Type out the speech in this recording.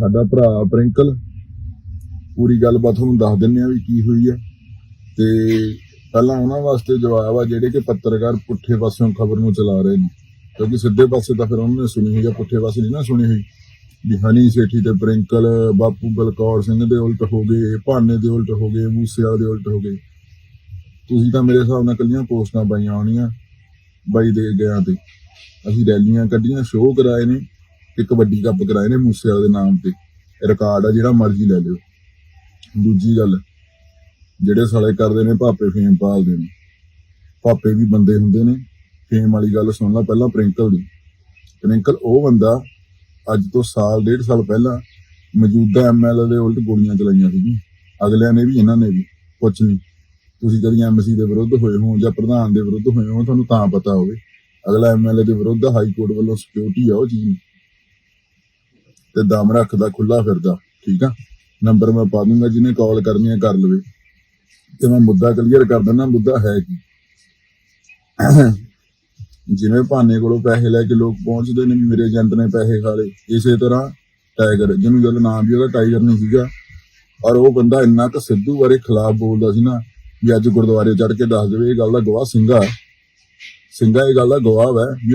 ਸਾਡਾ ਭਰਾ ਪ੍ਰਿੰਕਲ, ਪੂਰੀ ਗੱਲਬਾਤ ਤੁਹਾਨੂੰ ਦੱਸ ਦਿੰਨੇ ਆ ਵੀ ਕੀ ਹੋਈ ਹੈ। ਤੇ ਪਹਿਲਾਂ ਉਹਨਾਂ ਵਾਸਤੇ ਜਵਾਬ ਆ ਜਿਹੜੇ ਕਿ ਪੱਤਰਕਾਰ ਪੁੱਠੇ ਪਾਸਿਓਂ ਖਬਰ ਨੂੰ ਚਲਾ ਰਹੇ ਨੇ। ਕਿਉਂਕਿ ਸਿੱਧੇ ਪਾਸੇ ਤਾਂ ਫਿਰ ਉਹਨਾਂ ਨੇ ਸੁਣੀ ਹੋਈ ਆ, ਪੁੱਠੇ ਪਾਸੇ ਨਹੀਂ ਨਾ ਸੁਣੀ ਹੋਈ। ਵੀ ਹਨੀ ਸੇਠੀ ਤੇ ਪ੍ਰਿੰਕਲ, ਬਾਪੂ ਬਲਕੌਰ ਸਿੰਘ ਦੇ ਉਲਟ ਹੋ ਗਏ, ਭਾਨੇ ਦੇ ਉਲਟ ਹੋ ਗਏ ਮੂਸੇ ਦੇ ਉਲਟ ਹੋ ਗਏ। ਤੁਸੀਂ ਤਾਂ ਮੇਰੇ ਹਿਸਾਬ ਨਾਲ ਕੱਲੀਆਂ ਪੋਸਟਾਂ ਪਾਈਆਂ ਹੋਣੀਆਂ, ਬਾਈ ਦੇ ਗਿਆ ਤੇ। ਅਸੀਂ ਰੈਲੀਆਂ ਕੱਢੀਆਂ, ਸ਼ੋਅ ਕਰਾਏ ਨੇ। ਤੇ ਕਬੱਡੀ ਕੱਪ ਕਰਾਏ ਨੇ ਮੂਸੇ ਵਾਲੇ ਦੇ ਨਾਮ ਤੇ। ਰਿਕਾਰਡ ਆ, ਜਿਹੜਾ ਮਰਜ਼ੀ ਲੈ ਲਿਓ। ਦੂਜੀ ਗੱਲ, ਜਿਹੜੇ ਸਾਲੇ ਕਰਦੇ ਨੇ ਭਾਪੇ ਫੇਮ ਪਾਲਦੇ ਨੇ। ਭਾਪੇ ਵੀ ਬੰਦੇ ਹੁੰਦੇ ਨੇ। ਫੇਮ ਵਾਲੀ ਗੱਲ ਸੁਣ ਲੈ ਪਹਿਲਾਂ ਪ੍ਰਿੰਕਲ ਦੀ। ਪ੍ਰਿੰਕਲ ਉਹ ਬੰਦਾ ਅੱਜ ਤੋਂ ਸਾਲ, ਡੇਢ ਸਾਲ ਪਹਿਲਾਂ ਮੌਜੂਦਾ ਐਮਐਲਏ ਦੇ ਉਲਟ ਗੋਲੀਆਂ ਚਲਾਈਆਂ ਸੀਗੀਆਂ। ਅਗਲਿਆਂ ਨੇ ਵੀ, ਇਹਨਾਂ ਨੇ ਵੀ। ਕੁਛ ਨਹੀਂ ਤੁਸੀਂ ਕਦੀ ਐਮਸੀ ਦੇ ਵਿਰੁੱਧ ਹੋਏ ਹੋ ਜਾਂ ਪ੍ਰਧਾਨ ਦੇ ਵਿਰੁੱਧ ਹੋਏ ਹੋ? ਤੁਹਾਨੂੰ ਤਾਂ ਪਤਾ ਹੋਵੇ। ਅਗਲਾ ਐਮਐਲਏ ਦੇ ਵਿਰੁੱਧ ਹਾਈ ਕੋਰਟ ਵੱਲੋਂ ਸਿਕਿਉਰਿਟੀ ਆ ਉਹ ਚੀਜ਼। ਤੇ ਦਮ ਰੱਖਦਾ ਖੁੱਲਾ ਫਿਰਦਾ, ਠੀਕ ਆ? ਨੰਬਰ ਮੈਂ ਪਾ ਦੂੰਗਾ, ਜਿਹਨੇ ਕਾਲ ਕਰਨੀ ਹੈ ਕਰ ਲਵੇ। ਤੇ ਮੈਂ ਮੁੱਦਾ ਕਲੀਅਰ ਕਰ ਦਿੰਦਾ, ਮੁੱਦਾ ਹੈ ਕੀ? ਜਿਵੇਂ ਭਾਨੇ ਕੋਲੋਂ ਪੈਸੇ ਲੈ ਕੇ ਲੋਕ ਪਹੁੰਚਦੇ ਨੇ ਵੀ ਮੇਰੇ ਏਜੰਟ ਨੇ ਪੈਸੇ ਖਾ ਲਏ, ਇਸੇ ਤਰ੍ਹਾਂ ਟਾਈਗਰ ਜਿਹਨੂੰ ਜਦੋਂ ਨਾਮ ਵੀ ਉਹਦਾ ਟਾਈਗਰ ਨਹੀਂ ਸੀਗਾ, ਔਰ ਉਹ ਬੰਦਾ ਇੰਨਾ ਕੁ ਸਿੱਧੂ ਬਾਰੇ ਖਿਲਾਫ ਬੋਲਦਾ ਸੀ ਨਾ, ਵੀ ਅੱਜ ਗੁਰਦੁਆਰੇ ਚੜ ਕੇ ਦੱਸ ਦੇਵੇ, ਇਹ ਗੱਲ ਦਾ ਗਵਾਹ ਸਿੰਘਾ ਸਿੰਘਾ ਇਹ ਗੱਲ ਦਾ ਗਵਾਹ ਹੈ ਵੀ